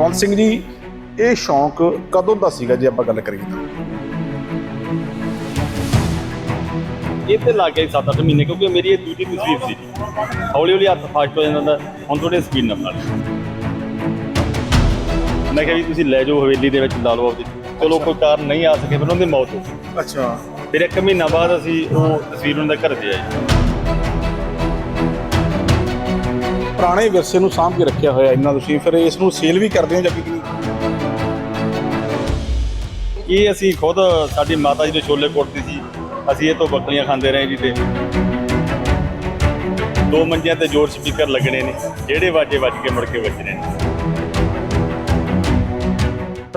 ਕੁਲਵੰਤ ਸਿੰਘ ਜੀ ਇਹ ਸ਼ੌਂਕ ਕਦੋਂ ਦਾ ਸੀਗਾ ਜੇ ਆਪਾਂ ਗੱਲ ਕਰੀਏ ਤਾਂ? ਇਹ ਤੇ ਲੱਗ ਗਿਆ 7-8 ਮਹੀਨੇ ਕਿਉਂਕਿ ਮੇਰੀ ਇਹ ਦੂਜੀ ਤਸਵੀਰ ਸੀ। ਹੌਲੀ ਹੌਲੀ ਹੱਥ ਫਾਸਟ ਹੋ ਜਾਂਦਾ ਹੁਣ ਥੋੜੇ ਸਪੀਡ ਨਾਲ ਮੈਂ ਕਿਹਾ ਵੀ ਤੁਸੀਂ ਲੈ ਜਾਓ ਹਵੇਲੀ ਦੇ ਵਿੱਚ ਲਾ ਲਓ ਆਪਦੀ ਚਲੋ ਕੋਈ ਕਾਰਨ ਨਹੀਂ ਆ ਸਕੇ ਫਿਰ ਉਹਨਾਂ ਦੀ ਮੌਤ ਹੋ ਗਈ। ਅੱਛਾ। ਫਿਰ ਇੱਕ ਮਹੀਨਾ ਬਾਅਦ ਅਸੀਂ ਉਹ ਤਸਵੀਰ ਉਹਨਾਂ ਦੇ ਘਰ ਦੇ ਆਏ। ਪੁਰਾਣੇ ਵਿਰਸੇ ਨੂੰ ਸਾਂਭ ਕੇ ਰੱਖਿਆ ਹੋਇਆ ਇੰਨਾ ਤੁਸੀਂ ਫਿਰ ਇਸ ਨੂੰ ਸੇਲ ਵੀ ਕਰਦੇ ਹੋ ਜਾਂ ਕੀ ਇਹ ਅਸੀਂ ਖੁਦ ਸਾਡੀ ਮਾਤਾ ਜੀ ਦੇ ਛੋਲੇ ਕੁੱਟਦੀ ਸੀ। ਅਸੀਂ ਇਹ ਤੋਂ ਬੱਕਰੀਆਂ ਖਾਂਦੇ ਰਹੇ ਜੀ ਤੇ। ਦੋ ਮੰਜਿਆਂ ਤੇ ਜੋਰ ਸਪੀਕਰ ਲੱਗਣੇ ਨੇ ਜਿਹੜੇ ਵਾਜੇ ਵੱਜ ਕੇ ਮੁੜ ਕੇ ਵੱਜਣੇ ਨੇ।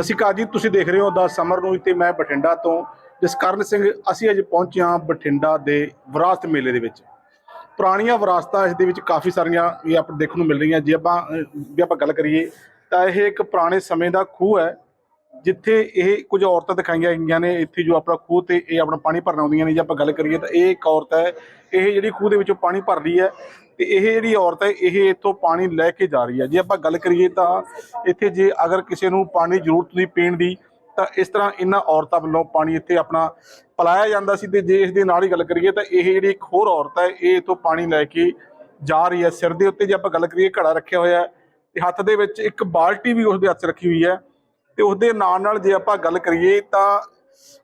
ਸ਼੍ਰੀ ਅਕਾਲ ਜੀ ਤੁਸੀਂ ਦੇਖ ਰਹੇ ਹੋ ਦਾ ਸਮਰ ਨੂੰ ਤੇ ਮੈਂ ਬਠਿੰਡਾ ਤੋਂ ਜਸਕਰਨ ਸਿੰਘ ਅਸੀਂ ਅੱਜ ਪਹੁੰਚੇ ਹਾਂ ਬਠਿੰਡਾ ਦੇ ਵਿਰਾਸਤ ਮੇਲੇ ਦੇ ਵਿੱਚ। ਪੁਰਾਣੀਆਂ ਵਿਰਾਸਤਾਂ ਇਸ ਦੇ ਵਿੱਚ ਕਾਫੀ ਸਾਰੀਆਂ ਇਹ ਆਪ ਦੇਖਣ ਨੂੰ ਮਿਲ ਰਹੀਆਂ। ਜੇ ਆਪਾਂ ਜੇ ਆਪਾਂ ਗੱਲ ਕਰੀਏ, ਤਾਂ ਇਹ ਇੱਕ ਪੁਰਾਣੇ ਸਮੇਂ ਦਾ ਖੂਹ ਹੈ, ਜਿੱਥੇ ਇਹ ਕੁਝ ਔਰਤਾਂ ਦਿਖਾਈਆਂ ਗਈਆਂ ਨੇ ਇੱਥੇ ਜੋ ਆਪਣਾ ਖੂਹ ਤੇ ਇਹ ਆਪਣਾ ਪਾਣੀ ਭਰਨ ਆਉਂਦੀਆਂ ਨੇ। ਜੇ ਆਪਾਂ ਗੱਲ ਕਰੀਏ, ਤਾਂ ਇਹ ਇੱਕ ਔਰਤ ਹੈ, ਇਹ ਜਿਹੜੀ ਖੂਹ ਦੇ ਵਿੱਚੋਂ ਪਾਣੀ ਭਰ ਰਹੀ ਹੈ ਤੇ ਇਹ ਜਿਹੜੀ ਔਰਤ ਹੈ, ਇਹ ਇੱਥੋਂ ਪਾਣੀ ਲੈ ਕੇ ਜਾ ਰਹੀ ਹੈ। ਜੇ ਆਪਾਂ ਗੱਲ ਕਰੀਏ ਤਾਂ ਇੱਥੇ ਜੇ ਅਗਰ ਕਿਸੇ ਨੂੰ ਪਾਣੀ ਦੀ ਜ਼ਰੂਰਤ ਨਹੀਂ ਪੀਣ ਦੀ ਤਾਂ ਇਸ ਤਰ੍ਹਾਂ ਇਹਨਾਂ ਔਰਤਾਂ ਵੱਲੋਂ ਪਾਣੀ ਇੱਥੇ ਆਪਣਾ ਪਲਾਇਆ ਜਾਂਦਾ ਸੀ ਤੇ ਜੇ ਇਸ ਦੇ ਨਾਲ ਹੀ ਗੱਲ ਕਰੀਏ ਤਾਂ ਇਹ ਜਿਹੜੀ ਇੱਕ ਹੋਰ ਔਰਤ ਹੈ, ਇਹ ਇੱਥੋਂ ਪਾਣੀ ਲੈ ਕੇ ਜਾ ਰਹੀ ਹੈ। ਸਿਰ ਦੇ ਉੱਤੇ ਜੇ ਆਪਾਂ ਗੱਲ ਕਰੀਏ, ਘੜਾ ਰੱਖਿਆ ਹੋਇਆ ਹੈ ਤੇ ਹੱਥ ਦੇ ਵਿੱਚ ਇੱਕ ਬਾਲਟੀ ਵੀ ਉਸਦੇ ਹੱਥ 'ਚ ਰੱਖੀ ਹੋਈ ਹੈ ਤੇ ਉਸਦੇ ਨਾਲ ਨਾਲ ਜੇ ਆਪਾਂ ਗੱਲ ਕਰੀਏ ਤਾਂ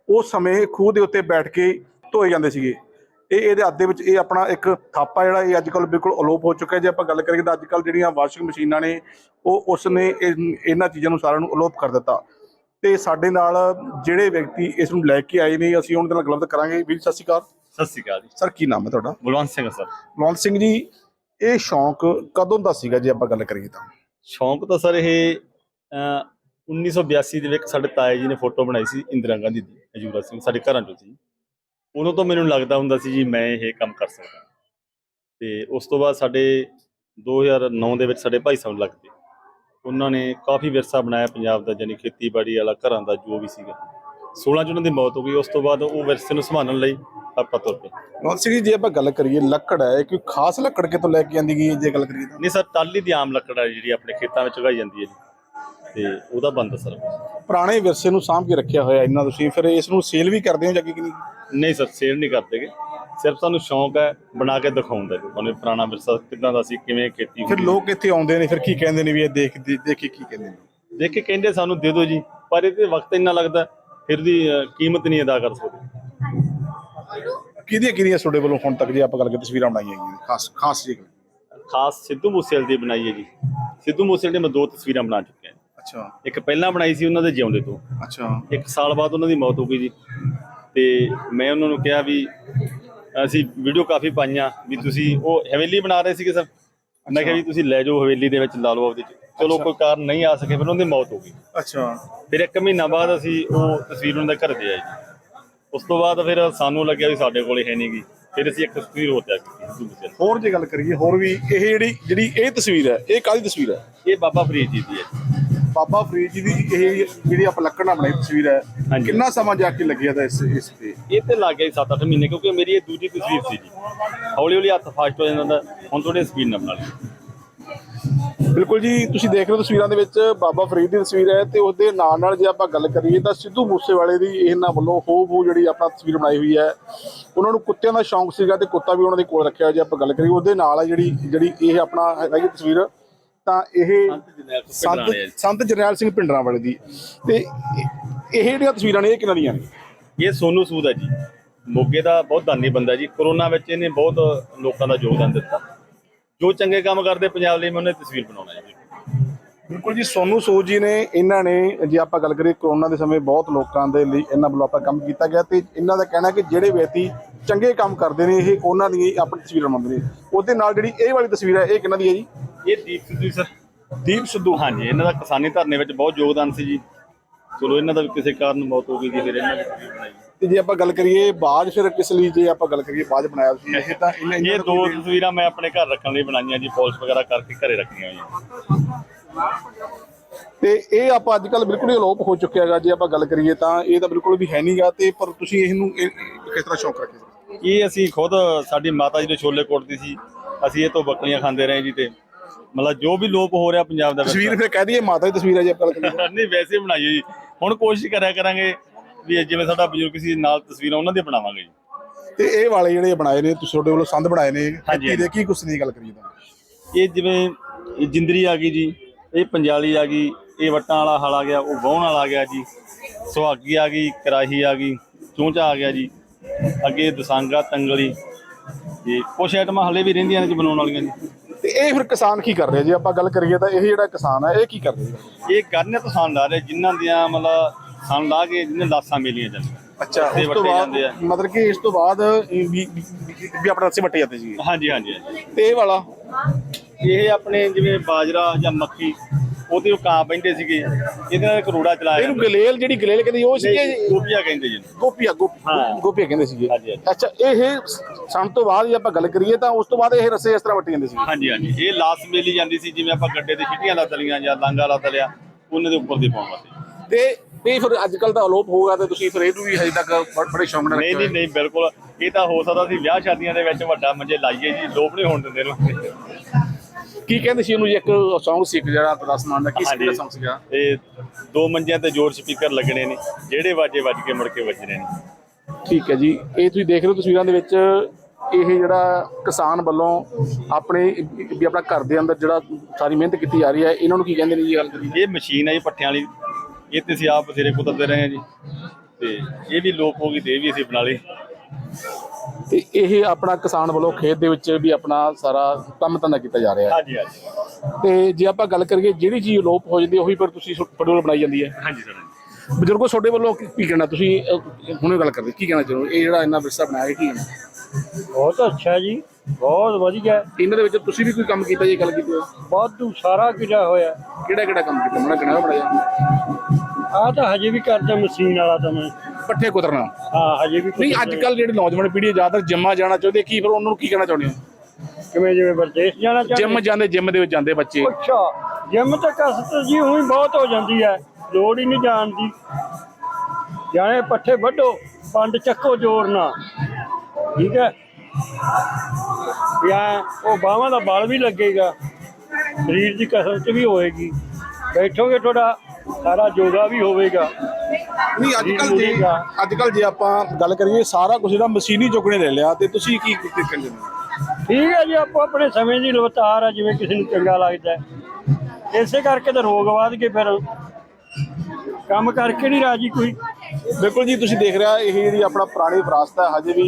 ਉਸ ਸਮੇਂ ਖੂਹ ਦੇ ਉੱਤੇ ਬੈਠ ਕੇ ਧੋਏ ਜਾਂਦੇ ਸੀਗੇ। ਇਹ ਇਹਦੇ ਹੱਥ ਦੇ ਵਿੱਚ ਇਹ ਆਪਣਾ ਇੱਕ ਥਾਪਾ ਜਿਹੜਾ ਇਹ ਅੱਜ ਕੱਲ ਬਿਲਕੁਲ ਅਲੋਪ ਹੋ ਚੁੱਕਾ ਜੇ ਆਪਾਂ ਗੱਲ ਕਰੀਏ ਤਾਂ ਅੱਜ ਕੱਲ ਜਿਹੜੀਆਂ ਵਾਸ਼ਿੰਗ ਮਸ਼ੀਨਾਂ ਨੇ, ਉਹ ਉਸ ਨੇ ਇਹ- ਇਹਨਾਂ ਚੀਜ਼ਾਂ ਨੂੰ ਸਾਰਿਆਂ ਨੂੰ ਅਲੋਪ ਕਰ ਦਿੱਤਾ। ਤੇ ਸਾਡੇ ਨਾਲ ਜਿਹੜੇ ਵਿਅਕਤੀ ਇਸ ਨੂੰ ਲੈ ਕੇ ਆਏ ਨੇ ਅਸੀਂ ਉਹਨਾਂ ਦੇ ਨਾਲ ਗੱਲਬਾਤ ਕਰਾਂਗੇ। ਵੀਰ ਸਤਿ ਸ਼੍ਰੀ ਅਕਾਲ। ਸਤਿ ਸ਼੍ਰੀ ਅਕਾਲ ਜੀ। ਸਰ ਕੀ ਨਾਮ ਹੈ ਤੁਹਾਡਾ? ਬਲਵੰਤ ਸਿੰਘ ਸਰ। ਮੋਹਨ ਸਿੰਘ ਜੀ ਇਹ ਸ਼ੌਂਕ ਕਦੋਂ ਦਾ ਸੀਗਾ ਜੇ ਆਪਾਂ ਗੱਲ ਕਰੀਏ ਤਾਂ? ਸ਼ੌਂਕ ਤਾਂ ਸਰ ਇਹ ਅਹ, 1982 ਦੇ ਵਿੱਚ ਸਾਡੇ ਤਾਏ ਜੀ ਨੇ ਫੋਟੋ ਬਣਾਈ ਸੀ ਇੰਦਰਾ ਗਾਂਧੀ ਦੀ ਹਜੂਰਾ ਸਿੰਘ ਸਾਡੇ ਘਰਾਂ ਚੋਂ ਸੀ ਉਦੋਂ ਤੋਂ ਮੈਨੂੰ ਲੱਗਦਾ ਹੁੰਦਾ ਸੀ ਜੀ ਮੈਂ ਇਹ ਕੰਮ ਕਰ ਸਕਦਾ। ਤੇ ਉਸ ਤੋਂ ਬਾਅਦ ਸਾਡੇ 2009 ਦੇ ਵਿੱਚ ਸਾਡੇ ਭਾਈ ਸਾਹਿਬ ਲੱਗ ਪਏ ਉਹਨਾਂ ਨੇ ਕਾਫੀ ਵਿਰਸਾ ਬਣਾਇਆ ਪੰਜਾਬ ਦਾ ਜਾਨੀ ਖੇਤੀਬਾੜੀ ਵਾਲਾ ਘਰਾਂ ਦਾ ਜੋ ਵੀ ਸੀਗਾ। 16 ਚ ਉਹਨਾਂ ਦੀ ਮੌਤ ਹੋ ਗਈ ਉਸ ਤੋਂ ਬਾਅਦ ਉਹ ਵਿਰਸੇ ਨੂੰ ਸੰਭਾਲਣ ਲਈ ਆਪਾਂ ਤੁਰ ਪਏ। ਮੋਹਨ ਸਿੰਘ ਜੀ ਜੇ ਆਪਾਂ ਗੱਲ ਕਰੀਏ ਲੱਕੜ ਹੈ ਕੋਈ ਖਾਸ ਲੱਕੜ ਕਿਤੋਂ ਲੈ ਕੇ ਆਂਦੀ ਗਈ ਜੇ ਗੱਲ ਕਰੀਏ ਤਾਂ? ਨਹੀਂ ਸਰ ਟਾਲੀ ਦੀ ਆਮ ਲੱਕੜ ਹੈ ਜਿਹੜੀ ਆਪਣੇ ਖੇਤਾਂ ਵਿੱਚ ਉਗਾਈ ਜਾਂਦੀ ਹੈ ਜੀ। ਤੇ ਉਹਦਾ ਬੰਦ ਸਰ। ਪੁਰਾਣੇ ਵਿਰਸੇ ਨੂੰ ਸਾਂਭ ਕੇ ਰੱਖਿਆ ਹੋਇਆ ਇੰਨਾ ਤੁਸੀਂ ਫਿਰ ਇਸ ਨੂੰ ਸੇਲ ਵੀ ਕਰਦੇ ਹੋ ਜਾਂ ਕੀ ਨਹੀਂ ਨਹੀਂ ਸਰ ਸੇਲ ਨਹੀਂ ਕਰਦੇਗੇ ਸਿਰਫ ਸਾਨੂੰ ਸ਼ੌਂਕ ਹੈ ਬਣਾ ਕੇ ਦਿਖਾਉਣ ਦਾ ਲੋਕਾਂ ਨੂੰ ਪਰਾਣਾ ਵਿਰਸਾ ਕਿੱਦਾਂ ਦਾ ਸੀ ਕਿਵੇਂ ਖੇਤੀ ਫਿਰ ਲੋਕ ਇੱਥੇ ਆਉਂਦੇ ਨੇ ਫਿਰ ਕੀ ਕਹਿੰਦੇ ਨੇ ਵੀ ਇਹ ਦੇਖ ਦੇਖ ਕੇ ਕਹਿੰਦੇ ਨੇ? ਦੇਖ ਕੇ ਕਹਿੰਦੇ ਸਾਨੂੰ ਦੇ ਦਿਓ ਜੀ ਪਰ ਇਹਦੇ ਵਕਤ ਇੰਨਾ ਲੱਗਦਾ ਫਿਰ ਦੀ ਕੀਮਤ ਨਹੀਂ ਅਦਾ ਕਰ ਸਕਦੇ। ਕਿਹਦੀਆਂ ਕਿਹਦੀਆਂ ਤੁਹਾਡੇ ਵੱਲੋਂ ਹੁਣ ਤੱਕ ਜੇ ਆਪਾਂ ਗੱਲ ਤਸਵੀਰਾਂ ਬਣਾਈਆਂ ਗਈਆਂ ਨੇ ਖਾਸ ਖਾਸ ਜੀ ਖਾਸ ਸਿੱਧੂ ਮੂਸੇਵਾਲੇ ਦੀ ਬਣਾਈ ਹੈ ਜੀ। ਸਿੱਧੂ ਮੂਸੇਵਾਲੇ ਦੀ ਮੈਂ ਦੋ ਤਸਵੀਰਾਂ ਬਣਾ ਚੁੱਕਿਆ ਅੱਛਾ। ਇੱਕ ਪਹਿਲਾਂ ਬਣਾਈ ਸੀ ਉਹਨਾਂ ਦੇ ਜਿਉਂਦੇ ਤੋਂ। ਅੱਛਾ। ਇੱਕ ਸਾਲ ਬਾਅਦ ਉਹਨਾਂ ਦੀ ਮੌਤ ਹੋ ਗਈ ਜੀ। ਤੇ ਮੈਂ ਉਹਨਾਂ ਨੂੰ ਕਿਹਾ ਵੀ ਅਸੀਂ ਵੀਡੀਓ ਕਾਫੀ ਪਾਈਆਂ ਵੀ ਤੁਸੀਂ ਉਹ ਹਵੇਲੀ ਬਣਾ ਰਹੇ ਸੀਗੇ ਸਰ। ਮੈਂ ਕਿਹਾ ਵੀ ਤੁਸੀਂ ਲੈ ਜਾਓ ਹਵੇਲੀ ਦੇ ਵਿੱਚ ਲਾ ਲਓ ਆਪਦੀ ਚਲੋ ਕੋਈ ਕਾਰਨ ਨਹੀਂ ਆ ਸਕੇ ਫਿਰ ਉਹਨਾਂ ਦੀ ਮੌਤ ਹੋ ਗਈ। ਅੱਛਾ। ਫਿਰ ਇੱਕ ਮਹੀਨਾ ਬਾਅਦ ਅਸੀਂ ਉਹ ਤਸਵੀਰ ਉਹਨਾਂ ਦੇ ਘਰ ਦੇ ਆਏ ਜੀ। ਉਸ ਤੋਂ ਬਾਅਦ ਫਿਰ ਸਾਨੂੰ ਲੱਗਿਆ ਵੀ ਸਾਡੇ ਕੋਲੇ ਹੈ ਨਹੀਂਗੀ ਫਿਰ ਅਸੀਂ ਇੱਕ ਤਸਵੀਰ ਹੋਰ ਤਿਆਰ ਕੀਤੀ ਹੋਰ ਜੇ ਗੱਲ ਕਰੀਏ ਹੋਰ ਵੀ ਇਹ ਜਿਹੜੀ ਜਿਹੜੀ ਇਹ ਤਸਵੀਰ ਹੈ ਇਹ ਕਾਹਦੀ ਤਸਵੀਰ ਹੈ। ਇਹ ਬਾਬਾ ਫਰੀਦ ਜੀ ਦੀ ਹੈ। ਬਾਬਾ ਫਰੀਦ ਜੀ ਦੀ ਇਹ ਜਿਹੜੀ ਆਪਾਂ ਲੱਕੜ ਨਾਲ ਬਣਾਈ ਤਸਵੀਰ ਹੈ। ਕਿੰਨਾ ਸਮਾਂ ਜਾ ਕੇ ਲੱਗਿਆ ਤਾਂ ਇਸ ਇਸ ਤੇ? ਇਹ ਤੇ ਲੱਗ ਗਿਆ 7-8 ਮਹੀਨੇ ਕਿਉਂਕਿ ਮੇਰੀ ਇਹ ਦੂਜੀ ਤਸਵੀਰ ਸੀ ਜੀ। ਹੌਲੀ ਹੌਲੀ ਹੱਥ ਫਾਸਟ ਹੋ ਜਾਂਦਾ ਹੁੰਦਾ ਹੁਣ ਥੋੜੇ ਸਪੀਡ ਨਾਲ। ਬਣਾ ਲਈ ਬਿਲਕੁਲ ਜੀ ਤੁਸੀਂ ਦੇਖ ਰਹੇ ਹੋ ਤਸਵੀਰਾਂ ਦੇ ਵਿੱਚ ਬਾਬਾ ਫਰੀਦ ਦੀ ਤਸਵੀਰ ਹੈ ਤੇ ਉਹਦੇ ਨਾਲ ਨਾਲ ਜੇ ਆਪਾਂ ਗੱਲ ਕਰੀਏ ਤਾਂ ਸਿੱਧੂ ਮੂਸੇਵਾਲੇ ਦੀ ਇਹਨਾਂ ਵੱਲੋਂ ਹੋ ਹੋ ਜਿਹੜੀ ਆਪਣਾ ਤਸਵੀਰ ਬਣਾਈ ਹੋਈ ਹੈ। ਉਹਨਾਂ ਨੂੰ ਕੁੱਤਿਆਂ ਦਾ ਸ਼ੌਂਕ ਸੀਗਾ ਤੇ ਕੁੱਤਾ ਵੀ ਉਹਨਾਂ ਦੇ ਕੋਲ ਰੱਖਿਆ ਜੇ ਆਪਾਂ ਗੱਲ ਕਰੀਏ ਉਹਦੇ ਨਾਲ ਆ ਜਿਹੜੀ ਜਿਹੜੀ ਇਹ ਆਪਣਾ ਹੈਗਾ ਜੀ ਤਸਵੀਰ। ਤਾਂ ਇਹ ਸੰਤ ਸੰਤ ਜਰਨੈਲ ਸਿੰਘ ਪਿੰਡਰਾਂ ਵਾਲੇ ਦੀ। ਤੇ ਇਹ- ਜਿਹੜੀਆਂ ਤਸਵੀਰਾਂ ਨੇ ਇਹ ਕਿਹਨਾਂ ਦੀਆਂ ਨੇ? ਇਹ ਸੋਨੂ ਸੂਦ ਹੈ ਜੀ। ਮੋਗੇ ਦਾ ਬਹੁਤ ਦਾਨੀ ਬੰਦਾ ਜੀ। ਕਰੋਨਾ ਵਿੱਚ ਇਹਨੇ ਬਹੁਤ ਲੋਕਾਂ ਦਾ ਯੋਗਦਾਨ ਦਿੱਤਾ। ਜੋ ਚੰਗੇ ਕੰਮ ਕਰਦੇ ਪੰਜਾਬ ਲਈ ਮੈਂ ਉਹਨੇ ਤਸਵੀਰ ਬਣਾਉਣਾ ਹੈ ਜੀ। ਬਿਲਕੁਲ ਜੀ ਸੋਨੂ ਸੂਦ ਜੀ ਨੇ ਇਹਨਾਂ ਨੇ ਜੇ ਆਪਾਂ ਗੱਲ ਕਰੀਏ ਕਰੋਨਾ ਦੇ ਸਮੇਂ ਬਹੁਤ ਲੋਕਾਂ ਦੇ ਲਈ ਇਹਨਾਂ ਵੱਲੋਂ ਆਪਾਂ ਕੰਮ ਕੀਤਾ ਗਿਆ ਤੇ ਇਹਨਾਂ ਦਾ ਕਹਿਣਾ ਕਿ ਜਿਹੜੇ ਵਿਅਕਤੀ ਚੰਗੇ ਕੰਮ ਕਰਦੇ ਨੇ ਇਹ ਉਹਨਾਂ ਹੀ ਆਪਣੀ ਤਸਵੀਰਾਂ ਬਣਾਉਂਦੇ ਨੇ। ਉਹਦੇ ਨਾਲ ਜਿਹੜੀ ਇਹ ਵਾਲੀ ਤਸਵੀਰ ਹੈ ਇਹ ਕਿਹਨਾਂ ਦੀ ਹੈ ਜੀ? ਇਹ ਦੀਪ ਸਿੱਧੂ ਸਰ। ਦੀਪ ਸਿੱਧੂ। ਹਾਂਜੀ ਇਹਨਾਂ ਦਾ ਕਿਸਾਨੀ ਧਰਨੇ ਵਿੱਚ ਬਹੁਤ ਯੋਗਦਾਨ ਸੀ ਜੀ। ਚਲੋ ਇਹਨਾਂ ਦਾ ਵੀ ਕਿਸੇ ਕਾਰਨ ਮੌਤ ਹੋ ਗਈ ਜੀ ਫਿਰ ਇਹਨਾਂ ਦੀ ਤਸਵੀਰ ਬਣਾਈ? ਤੇ ਜੇ ਆਪਾਂ ਗੱਲ ਕਰੀਏ ਬਾਜ ਫਿਰ ਕਿਸ ਲਈ ਜੇ ਆਪਾਂ ਗੱਲ ਕਰੀਏ ਬਾਜ ਬਣਾਇਆ ਸੀ ਇਹ ਤਾਂ ਇਹਨਾਂ ਇਹਨਾਂ ਇਹ ਦਾ ਦੋ ਕੋਈ- ਤਸਵੀਰਾਂ ਮੈਂ ਆਪਣੇ ਘਰ ਰੱਖਣ ਲਈ ਬਣਾਈਆਂ ਜੀ ਪੋਲਿਸ਼ ਵਗੈਰਾ ਕਰਕੇ ਘਰੇ ਰੱਖੀਆਂ ਹੋਈਆਂ ਤੇ ਇਹ ਆਪਾਂ ਅੱਜ ਕੱਲ ਬਿਲਕੁਲ ਹੀ ਅਲੋਪ ਹੋ ਚੁੱਕਿਆ ਹੈਗਾ ਜੇ ਆਪਾਂ ਗੱਲ ਕਰੀਏ ਤਾਂ ਇਹ ਤਾਂ ਬਿਲਕੁਲ ਵੀ ਹੈ ਨਹੀਂਗਾ ਤੇ ਪਰ ਤੁਸੀਂ ਇਹਨੂੰ ਇਹ- ਇਹ ਕਿਸ ਤਰ੍ਹਾਂ ਸ਼ੌਂਕ ਰੱਖੇ ਇਹ ਅਸੀਂ ਖੁਦ ਸਾਡੀ ਮਾਤਾ ਜੀ ਦੇ ਛੋਲੇ ਕੁੱਟਦੀ ਸੀ। ਅਸੀਂ ਇਹ ਤੋਂ ਬੱਕਰੀਆਂ ਖਾਂਦੇ ਰਹੇ ਜੀ ਤੇ ਮਤਲਬ ਜੋ ਵੀ ਲੋਪ ਹੋ ਰਿਹਾ ਪੰਜਾਬ ਦਾ ਤਸਵੀਰ ਫਿਰ ਕਹਿ ਦਈਏ ਮਾਤਾ ਦੀ ਤਸਵੀਰ ਹੈ ਜੀ ਆਪਾਂ ਗੱਲ ਕਰੀਏ। ਨਹੀਂ ਵੈਸੇ ਬਣਾਈਏ ਜੀ ਹੁਣ ਕੋਸ਼ਿਸ਼ ਕਰਿਆ ਕਰਾਂਗੇ ਵੀ ਜਿਵੇਂ ਸਾਡਾ ਬਜ਼ੁਰਗ ਸੀ ਨਾਲ ਤਸਵੀਰਾਂ ਉਹਨਾਂ ਦੀਆਂ ਬਣਾਵਾਂਗੇ ਜੀ। ਤੇ ਇਹ ਵਾਲੇ ਜਿਹੜੇ ਬਣਾਏ ਨੇ ਤੁਸੀਂ ਤੁਹਾਡੇ ਵੱਲੋਂ ਸੰਦ ਬਣਾਏ ਨੇ ਖੇਤੀ ਦੇ ਕੀ ਕੁਛ ਦੀ ਗੱਲ ਕਰੀਏ ਤਾਂ। ਇਹ ਜਿਵੇਂ ਇਹ ਜਿੰਦਰੀ ਆ ਗਈ ਜੀ ਇਹ ਪੰਜਾਲੀ ਆ ਗਈ ਇਹ ਵਟਾਂ ਵਾਲਾ ਹਲ ਆ ਗਿਆ ਉਹ ਵਾਹੁਣ ਵਾਲਾ ਆ ਗਿਆ ਜੀ। ਸੁਹਾਗੀ ਆ ਗਈ ਕਰਾਹੀ ਆ ਗਈ ਚੂੰਚਾ ਆ ਗਿਆ ਜੀ। ਅੱਗੇ ਦਸਾਂਗਾ ਤੰਗਲੀ ਤੇ ਕੁਛ ਆਈਟਮਾਂ ਹਲੇ ਵੀ ਰਹਿੰਦੀਆਂ ਨੇ ਜੀ ਬਣਾਉਣ ਵਾਲੀਆਂ ਜੀ। ਤੇ ਇਹ ਫਿਰ ਕਿਸਾਨ ਕੀ ਕਰ ਰਿਹਾ ਜੀ ਆਪਾਂ ਗੱਲ ਕਰੀਏ ਤਾਂ ਇਹ ਜਿਹੜਾ ਕਿਸਾਨ ਹੈ ਇਹ ਕੀ ਕਰ ਰਿਹਾ ਜੀ ਇਹ ਕਰਨੇ ਤਾਂ ਸਾਨਦਾਰ ਹੈ ਜਿਨ੍ਹਾਂ ਦੀਆਂ ਮਤਲਬ ਸਨ ਲਾ ਕੇ ਜਿਹਨਾਂ ਲਾਸਾਂ ਮਿਲੀਆਂ ਜਾਂਦੀਆਂ। ਉਸ ਤੋਂ ਵੱਟੇ ਬਾਅਦ ਜਾਂਦੇ ਆ। ਮਤਲਬ ਕਿ ਇਸ ਤੋਂ ਬਾਅਦ ਵੀ ਵੀ- ਵੀ ਆਪਣਾ ਰੱਸੇ ਵੱਟੇ ਜਾਂਦੇ ਸੀ ਹਾਂਜੀ ਹਾਂਜੀ ਹਾਂਜੀ। ਤੇ ਇਹ ਵਾਲਾ? ਇਹ ਆਪਣੇ ਜਿਵੇਂ ਬਾਜਰਾ ਜਾਂ ਮੱਕੀ ਉਹਦੇ ਉਹ ਕਾਂ ਬੈਂਦੇ ਸੀਗੇ। ਇਹਦੇ ਨਾਲ ਕਰੋੜਾ ਚਲਾਇਆ ਇਹਨੂੰ ਗਲੇਲ ਜਿਹੜੀ ਗਲੇਲ ਕਹਿੰਦੇ ਉਹ ਸੀ ਨਹੀਂ, ਗੋਪੀਆ ਕਹਿੰਦੇ ਜੀ ਗੋਪੀਆ ਗੋਪੀ ਹਾਂ। ਗੋਪੀਆ ਕਹਿੰਦੇ ਸੀਗੇ। ਹਾਂਜੀ, ਹਾਂਜੀ। ਅੱਛਾ ਇਹ ਸਣ ਤੋਂ ਬਾਅਦ ਜੇ ਆਪਾਂ ਗੱਲ ਕਰੀਏ ਤਾਂ ਉਸ ਤੋਂ ਬਾਅਦ ਇਹ ਰੱਸੇ ਇਸ ਤਰ੍ਹਾਂ ਵੱਟੇ ਜਾਂਦੇ ਸੀ ਹਾਂਜੀ ਹਾਂਜੀ। ਇਹ ਲਾਸ ਮੇਲੀ ਜਾਂਦੀ ਸੀ ਜਿਵੇਂ ਆਪਾਂ ਗੱਡੇ ਤੇ ਛਿੱਟੀਆਂ ਲਾ ਤਲੀਆਂ ਜਾਂ ਲਾਂਗਾ ਲਾ ਤਲਿਆ ਉਹਨਾਂ ਦੇ ਉੱਪਰ ਦੀ ਪਾਉਣ ਵਾਸਤੇ। ਤੇ ਇਹ ਫਿਰ ਅੱਜ ਕੱਲ ਤਾਂ ਅਲੋਪ ਹੋਊਗਾ ਤੇ ਤੁਸੀਂ ਫਿਰ ਇਹਨੂੰ ਵੀ ਹਜੇ ਤੱਕ ਬ- ਬੜੇ ਸ਼ੌਂਕ ਨਾਲ ਨਹੀਂ ਰੱਖਿਆ। ਨਹੀਂ ਨਹੀਂ ਬਿਲਕੁਲ। ਇਹ ਤਾਂ ਹੋ ਸਕਦਾ ਸੀ ਵਿਆਹ ਸ਼ਾਦੀਆਂ ਦੇ ਵਿੱਚ ਵੱਡਾ ਮੰਜੇ ਲਾਈਏ ਜੀ ਲੋਪ ਨਹੀਂ ਹੋਣ ਦਿੰਦੇ ਹੋਇਆ। ਕੀ ਕਹਿੰਦੇ ਸੀ ਇਹਨੂੰ ਜੀ? ਇੱਕ ਸੌਂਗ ਸੀ ਇੱਕ ਜਿਹੜਾ ਦਸਮਾਨ ਦਾ ਕੀ ਸੀ ਕਿਹੜਾ ਸੌਂਗ ਸੀਗਾ? ਇਹ ਦੋ ਮੰਜਿਆਂ ਤੇ ਜੋਰ ਸਪੀਕਰ ਲੱਗਣੇ ਨੇ ਜਿਹੜੇ ਵਾਜੇ ਵੱਜ ਕੇ ਮੁੜ ਕੇ ਵੱਜਣੇ ਨੇ। ਠੀਕ ਹੈ ਜੀ। ਇਹ ਤੁਸੀਂ ਦੇਖ ਰਹੇ ਹੋ ਤਸਵੀਰਾਂ ਦੇ ਵਿੱਚ ਇਹ ਜਿਹੜਾ ਕਿਸਾਨ ਵੱਲੋਂ ਆਪਣੇ ਵੀ ਆਪਣਾ ਘਰ ਦੇ ਅੰਦਰ ਜਿਹੜਾ ਸਾਰੀ ਮਿਹਨਤ ਕੀਤੀ ਜਾ ਰਹੀ ਹੈ ਇਹਨਾਂ ਨੂੰ ਕੀ ਕਹਿੰਦੇ ਨੇ ਜੀ ਗੱਲ ਇਹ ਮਸ਼ੀਨ ਹੈ ਜੀ ਪੱਠਿਆਂ ਵਾਲੀ। ਇਹ ਤੇ ਅਸੀਂ ਆਪ ਬਥੇਰੇ ਕੁਤਰਦੇ ਰਹੇ ਹਾਂ ਜੀ। ਤੇ ਇਹ ਵੀ ਲੋਪ ਹੋ ਗਈ ਤੇ ਇਹ ਵੀ ਅਸੀਂ ਬਣਾ ਲਈ ਤੇ ਇਹ ਆਪਣਾ ਕਿਸਾਨ ਵੱਲੋਂ ਖੇਤ ਦੇ ਵਿੱਚ ਵੀ ਆਪਣਾ ਸਾਰਾ ਕੰਮ ਧੰਦਾ ਕੀਤਾ ਜਾ ਰਿਹਾ ਹੈ। ਹਾਂਜੀ ਹਾਂਜੀ। ਤੇ ਜੇ ਆਪਾਂ ਗੱਲ ਕਰੀਏ ਜਿਹੜੀ ਚੀਜ਼ ਲੋਪ ਹੋ ਜਾਂਦੀ ਹੈ ਉਹੀ ਫਿਰ ਤੁਸੀਂ ਵੱਲੋਂ ਬਣਾਈ ਜਾਂਦੀ ਹੈ। ਹਾਂਜੀ ਸਰ ਬਜ਼ੁਰਗੋ ਤੁਹਾਡੇ ਵੱਲੋਂ ਕੀ ਕਹਿਣਾ? ਤੁਸੀਂ ਹੁਣੇ ਗੱਲ ਕਰਦੇ ਕੀ ਕਹਿਣਾ ਚਾਹੋ ਇਹ ਜਿਹੜਾ ਇੰਨਾ ਵਿਰਸਾ ਬਣਾਇਆ ਕੀ ਕਹਿਣਾ? ਬਹੁਤ ਅੱਛਾ ਜੀ ਬਹੁਤ ਵਧੀਆ। ਇਹਨਾਂ ਦੇ ਵਿੱਚ ਤੁਸੀਂ ਵੀ ਕੋਈ ਕੰਮ ਕੀਤਾ ਜੀ ਗੱਲ ਕੀਤੀ? ਵਾਧੂ ਸਾਰਾ ਕੁਝਾ ਹੋਇਆ। ਕਿਹੜਾ ਕਿਹੜਾ ਕੰਮ ਕੀਤਾ? ਮਣਾ ਕਿਹੜਾ ਬਣਾਇਆ ਆ ਤਾਂ ਹਜੇ ਵੀ ਕਰਦਾ ਮਸ਼ੀਨ ਵਾਲਾ ਤਾਂ ਮੈਂ। ਪੱਠੇ ਕੁਤਰਨਾ। ਹਾਂ ਹਜੇ ਵੀ ਨਹੀਂ ਅੱਜ ਕੱਲ ਜਿਹੜੀ ਨੌਜਵਾਨ ਪੀੜ੍ਹੀ ਜ਼ਿਆਦਾਤਰ ਜਿੰਮਾਂ ਜਾਣਾ ਚਾਹੁੰਦੇ ਕੀ ਫਿਰ ਉਹਨਾਂ ਨੂੰ ਕੀ ਕਹਿਣਾ ਚਾਹੁੰਦੇ ਹੋ? ਕਿਵੇਂ ਜਿਵੇਂ ਵਿਦੇਸ਼ ਜਾਣਾ ਚਾਹੁੰਦੇ? ਜਿੰਮ ਜਾਂਦੇ ਜਿੰਮ ਦੇ ਵਿੱਚ ਜਾਂਦੇ ਬੱਚੇ। ਅੱਛਾ ਜਿਮ ਤੇ ਕਸਰਤ ਜੀ ਉਹੀ ਬਹੁਤ ਹੋ ਜਾਂਦੀ ਹੈ ਲੋੜ ਹੀ ਨਹੀਂ ਜਾਣ ਦੀ। ਜਾਣੇ ਪੱਠੇ ਵੱਢੋ ਪੰਡ ਚੱਕੋ ਜੋੜਨਾ ਠੀਕ ਹੈ? ਜਾਂ ਉਹ ਬਾਹਾਂ ਦਾ ਬਲ ਵੀ ਲੱਗੇਗਾ ਸਰੀਰ ਦੀ ਕਸਰਤ ਵੀ ਹੋਏਗੀ। ਬੈਠੋਗੇ ਤੁਹਾਡਾ ਸਾਰਾ ਯੋਗਾ ਵੀ ਹੋਵੇਗਾ। ਨਹੀਂ ਅੱਜ ਕੱਲ ਜੇ ਅੱਜ ਕੱਲ ਜੇ ਆਪਾਂ ਗੱਲ ਕਰੀਏ ਸਾਰਾ ਕੁਝ ਜਿਹੜਾ ਮਸ਼ੀਨੀ ਚੁੱਕਣੇ ਲੈ ਲਿਆ ਤੇ ਤੁਸੀਂ ਕੀ ਕੀ ਕਹਿੰਦੇ ਹੋ? ਠੀਕ ਹੈ ਜੀ ਆਪੋ ਆਪਣੇ ਸਮੇਂ ਦੀ ਰਵਤਾਰ ਆ ਜਿਵੇਂ ਕਿਸੇ ਨੂੰ ਚੰਗਾ ਲੱਗਦਾ ਹੈ। ਇਸੇ ਕਰਕੇ ਤਾਂ ਰੋਗ ਵੱਧ ਗਏ ਫਿਰ। ਕੰਮ ਕਰਕੇ ਨਹੀਂ ਰਾਜੀ ਕੋਈ। ਬਿਲਕੁਲ ਜੀ ਤੁਸੀਂ ਦੇਖ ਰਿਹਾ ਇਹ ਜਿਹੜੀ ਆਪਣਾ ਪੁਰਾਣੀ ਵਿਰਾਸਤ ਹੈ ਹਜੇ ਵੀ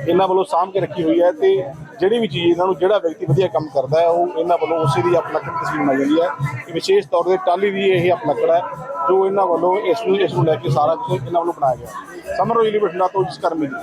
ਇਹਨਾਂ ਵੱਲੋਂ ਸਾਂਭ ਕੇ ਰੱਖੀ ਹੋਈ ਹੈ ਤੇ ਜਿਹੜੀ ਵੀ ਚੀਜ਼ ਇਹਨਾਂ ਨੂੰ ਜਿਹੜਾ ਵਿਅਕਤੀ ਵਧੀਆ ਕੰਮ ਕਰਦਾ ਹੈ, ਉਹ ਇਹਨਾਂ ਵੱਲੋਂ ਉਸੇ ਦੀ ਆਪਣਾ ਤਸਵੀਰ ਬਣਾਈ ਜਾਂਦੀ ਹੈ ਕਿ ਵਿਸ਼ੇਸ਼ ਤੌਰ ਤੇ ਟਾਲੀ ਦੀ ਇਹ ਆਪਣਾ ਹੈ, ਜੋ ਇਹਨਾਂ ਵੱਲੋਂ ਇਸ ਨੂੰ ਇਸ ਨੂੰ ਲੈ ਕੇ ਸਾਰਾ ਕੁਝ ਇਹਨਾਂ ਵੱਲੋਂ ਬਣਾਇਆ ਗਿਆ। ਸਮਰ ਰੋਇਲੀ ਬਠਿੰਡਾ ਤੋਂ ਜਿਸ ਕਰਮੀ ਦੀ